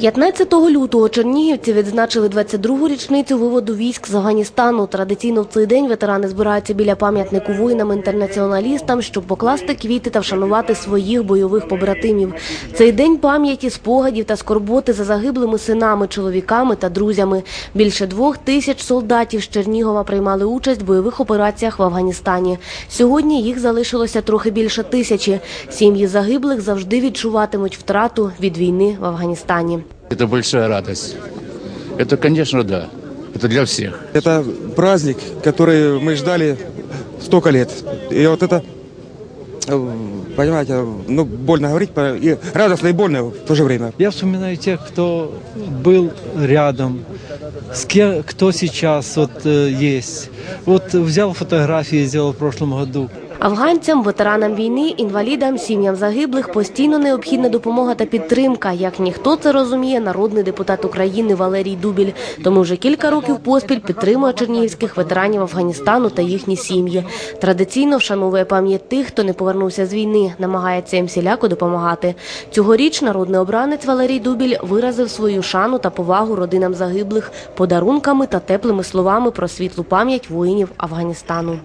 15 лютого чернігівці відзначили 22-гу річницю виводу військ з Афганістану. Традиційно в цей день ветерани збираються біля пам'ятнику воїнам-інтернаціоналістам, щоб покласти квіти та вшанувати своїх бойових побратимів. Цей день пам'яті, спогадів та скорботи за загиблими синами, чоловіками та друзями. Більше двох тисяч солдатів з Чернігова приймали участь в бойових операціях в Афганістані. Сьогодні їх залишилося трохи більше тисячі. Сім'ї загиблих завжди відчуватимуть втрату від війни в Афганістані. Это большая радость. Это, конечно, да. Это для всех. Это праздник, который мы ждали столько лет. И вот это, э, понимаете, ну, больно говорить, по- и радостно, и больно в то же время. Я вспоминаю тех, кто был рядом, с кем, кто сейчас вот э, есть. Вот взял фотографии, сделал в прошлом году. Афганцям, ветеранам війни, інвалідам, сім'ям загиблих постійно необхідна допомога та підтримка. Як ніхто це розуміє, народний депутат України Валерій Дубіль. Тому вже кілька років поспіль підтримує чернігівських ветеранів Афганістану та їхні сім'ї. Традиційно вшановує пам'ять тих, хто не повернувся з війни, намагається їм всіляко допомагати. Цьогоріч народний обранець Валерій Дубіль виразив свою шану та повагу родинам загиблих подарунками та теплими словами про світлу пам'ять воїнів Афганістану.